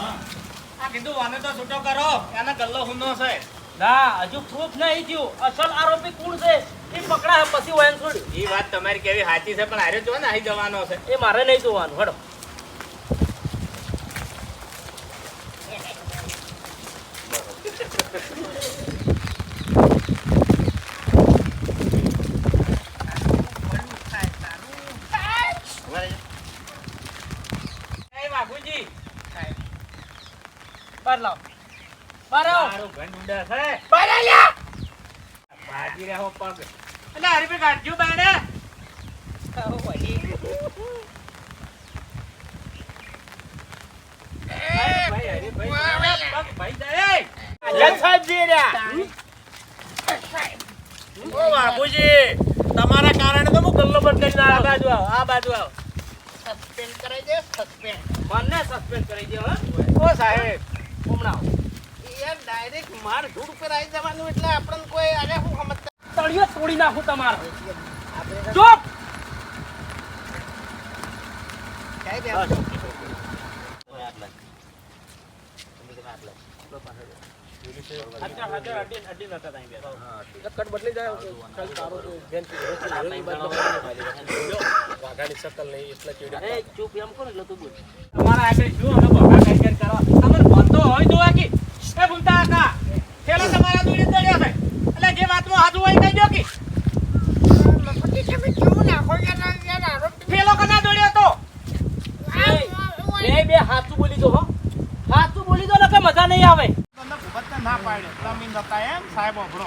આ કીધું વાને તો છૂટો કરો. એનો ગલ્લો હુનો છે. ના હજુ પ્રૂફ નહીં થયું. અસલ આરોપી કોણ છે? એ પકડાય પછી વાયન છોડ્યું. એ વાત તમારી કેવી સાચી છે પણ હારે જો ને આવી જવાનો છે. એ મારે નહીં જોવાનું હડો એ બાબુજી બાર લાવ બારો. ઉડા છે. ભાજી રહ્યો પગ. એટલે હરીભાઈ કાઢજો બાયણે આવો ભાઈ. ભાઈ હરીભાઈ ભાઈ જાય. જજ ઓ બાબુજી તમારા કારણે તો હું ગલ્લો બંધ કરીને આ બાજુ આવો આ બાજુ આવો. સસ્પેન્ડ કરાઈ દે સસ્પેન્ડ. મને સસ્પેન્ડ કરી દે હો. ઓ સાહેબ. હમણાં. યાર ડાયરેક્ટ માર ધૂળ આવી જવાનું એટલે આપણને કોઈ અરે હું સમજતા? તળિયો તોડી નાખું તમારો. ચૂપ! સાહેબ કટ બદલી જાય તો વાઘાની શકલ નહીં એટલે ચીડી. ચૂપ એમ કોણ એટલે તું બોલ. તમારા આગળ શું અમે ભગા કઈ કરો ભણતો હોય તો આકી એ ભૂલતા હતા. પેલો તમારા દૂરી દડ્યો છે. એટલે જે વાતમાં હાજુ હોય કહી દો કે મફતી તમે કેવું નાખો યાર યાર આરોપી પેલો કના દોડ્યો તો બે બે હાથું બોલી દો હો હાથું બોલી દો ને કે મજા નહીં આવે તમને ભૂપતને ના પાડ્યો તમે નતા એમ સાહેબ આપણો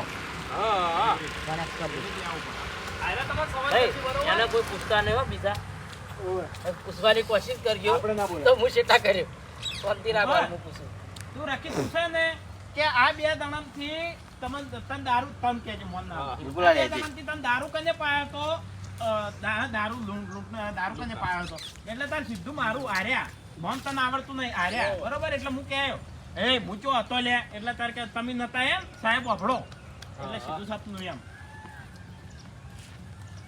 હા હા એને કોઈ પૂછતા નહીં હો બીજા. પૂછવાની કોશિશ કરજો. તો હું શેટા કર્યો. શાંતિ રાખવાનું હું. પૂછું. તું રાખી પૂછે ને કે આ બે દણમથી તમને તન દારૂ તન કે છે મોન ના. આ બે દણમથી તન દારૂ કને પાયો તો? દારૂ લૂંટ લૂંટ દારૂ કને પાયો તો? એટલે તાર સીધું મારું આર્યા. મોન તને આવડતું નહીં આર્યા. બરોબર? એટલે હું કહેયો એ મૂચો હતો લે. એટલે તાર કે તમે નતા એમ? સાહેબ એટલે સીધું સપનું એમ.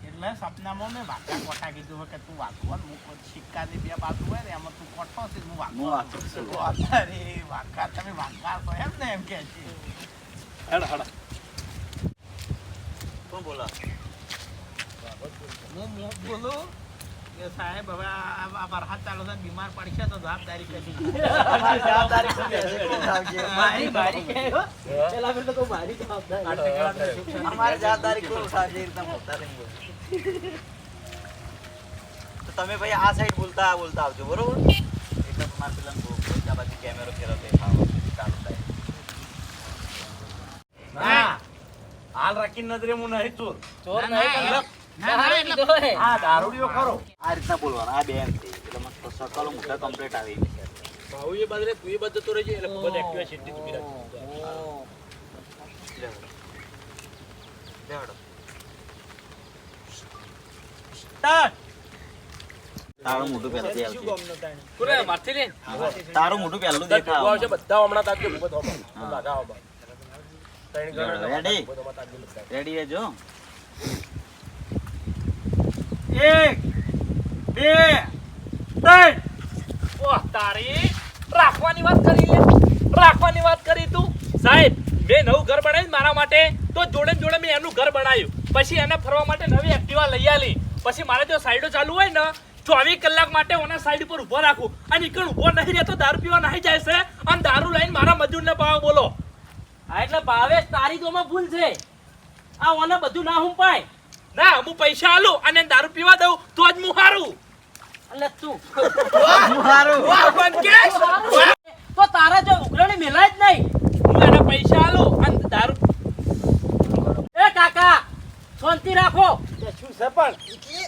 એટલે સપનામાં મેં વાંકા કોઠા કીધું કે તું વાંકવા હું સિક્કાની બે બાજુ હોય ને એમાં તું કોઠો છે હું અરે વાંકા તમે વાંકા છો એમ ને એમ કે છે. હું હું બોલું? કે સાહેબ હવે આ આ વરસાદ ચાલુ છે બીમાર પડશે તો જવાબદારી કરી મારી મારી પેલા પેલા તો મારી જવાબદારી અમારી જવાબદારી કોણ ઉઠાવશે એ રીતના બોલતા નહીં બોલો. તો તમે ભાઈ આ સાઈડ બોલતા બોલતા આવજો બરોબર? એટલે તમારે પેલા આ બાજુ કેમેરો ફેરવતો દેખાવો ચાલુ થાય. ના હાલ રાખીને નજરે હું નહીં ચોર ચોર નહીં ના, પણ ના, ના, હારી એટલે- દીધો હે. આ દારૂડિયો ખરો. આ રીતના બોલવાનું આ બેન છે. એટલે મસ્ત સકલો મોટા કમ્પ્લીટ આવી છે. એ બદલે તું એ બદલતો રહેજે એટલે ખૂબ જ એક્ટિવા સીટી ઊભી રાખી લેવડો. લેવડો. તારું મોઢું પહેલાથી આવશે કોને મારથી લે તારું મોઢું પહેલું બધા આવશે બધા હમણાં. લાગા આવો રેડી? રેડી રહેજો એક બે ત્રણ. ઓહ, તારી. રાખવાની વાત કરી લે. રાખવાની વાત કરી તું. સાહેબ મેં નવું ઘર બનાવ્યું મારા માટે તો જોડે જોડે મેં એનું ઘર બનાવ્યું. પછી એને ફરવા માટે નવી એક્ટિવા લઈ આવી પછી મારે જો સાઈડો ચાલુ હોય ને ચોવીસ કલાક માટે ઓના સાઈડ ઉપર ઊભો રાખું. અને ઈકણ ઊભો નહીં રહેતો દારૂ પીવા નહીં જાય છે. અને દારૂ લઈને મારા મજૂરને ભાવ બોલો. હા એટલે ભાવેશ તારી તો ભૂલ છે. આ ઓને બધું ના હું પાય ના હું પૈસા આલું અને દારૂ પીવા દઉં તો જ હું હારું. એટલે તું. તો તારા જો ઉઘરાણી મેલાય જ નહીં. હું એને પૈસા આલું અને દારૂ એ કાકા શાંતિ રાખો. શું છે પણ? એટલે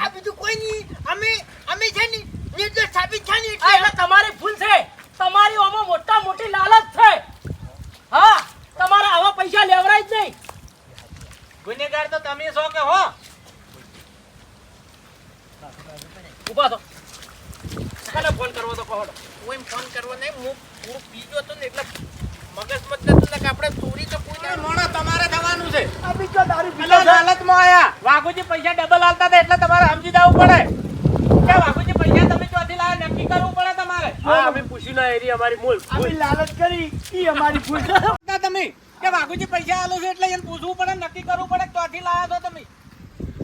આ બીજું કોઈ નહીં. અમે અમે છે ને નિર્દોષ સાબિત છે ને એટલે તમારી ભૂલ છે. તમારી ઓમાં મોટા મોટી લાલચ છે. હા તમારા આવા પૈસા લેવરાય ગુનેગાર તો તમે છો કે હો? ઊભા તો કાલે ફોન કરવો તો કહો કોઈ ફોન કરવો નહીં હું હું પીજો હતો ને એટલે મગજ મત નતું ને કે આપણે ચોરી તો કોઈ ના મોણો તમારે થવાનું છે. આ બીજો દારૂ એટલે હાલતમાં આયા. વાઘુજી પૈસા ડબલ આલતા હતા એટલે તમારે સમજી જવું પડે. કે વાઘુજી પૈસા તમે ચોથી લાવે નક્કી કરવું પડે તમારે. હા અમે પૂછ્યું ના એરી અમારી મૂળ અમે લાલચ કરી ઈ અમારી ભૂલ. તમે. કે વાઘુજી પૈસા આલો છે એટલે એને પૂછવું પડે નક્કી કરવું પડે કે ચોથી લાયા છો તમે?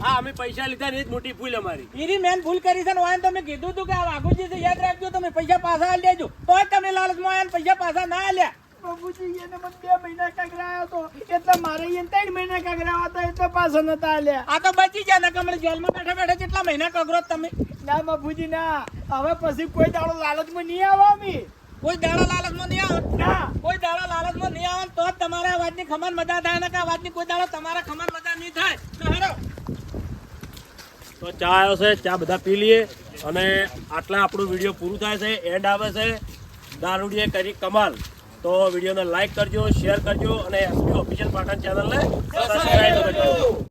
હા અમે પૈસા લીધા ને એ જ મોટી ભૂલ અમારી. એની મેન ભૂલ કરી છે ને વાયન તમે કીધું હતું કે આ વાઘુજી છે યાદ રાખજો તમે પૈસા પાછા આલી દેજો તોય તમે લાલચમાં આયા ને પૈસા પાછા ના આલ્યા. બાબુજી એને મને બે મહિના કગરાયો તો. એટલે મારે એને ત્રણ મહિના કગરાવા હતા એટલે પાછા નતા આલ્યા. આ તો બચી જાય ને કમળ જેલમાં બેઠા બેઠા કેટલા મહિના કગરો તમે? ના બાબુજી ના. હવે પછી કોઈ દાડો લાલચમાં નહીં આવા અમે. કોઈ દાડા લાલચમાં નહીં આવે? ના. લાલચમાં નહીં આવે તો જ તમારા અવાજની ખમણ મજા થાય ને કે અવાજની કોઈ દાડો તમારા ખમણ મજા નહીં થાય. તો હેડો તો ચા આવ્યો છે ચા બધા પી લઈએ. અને આટલા આપણું વીડિયો પૂરું થાય છે એન્ડ આવે છે. દારૂડીએ કરી કમાલ. તો વિડીયોને લાઈક કરજો શેર કરજો અને એસપી ઓફિશિયલ પાટણ ચેનલને સબસ્ક્રાઈબ કરજો.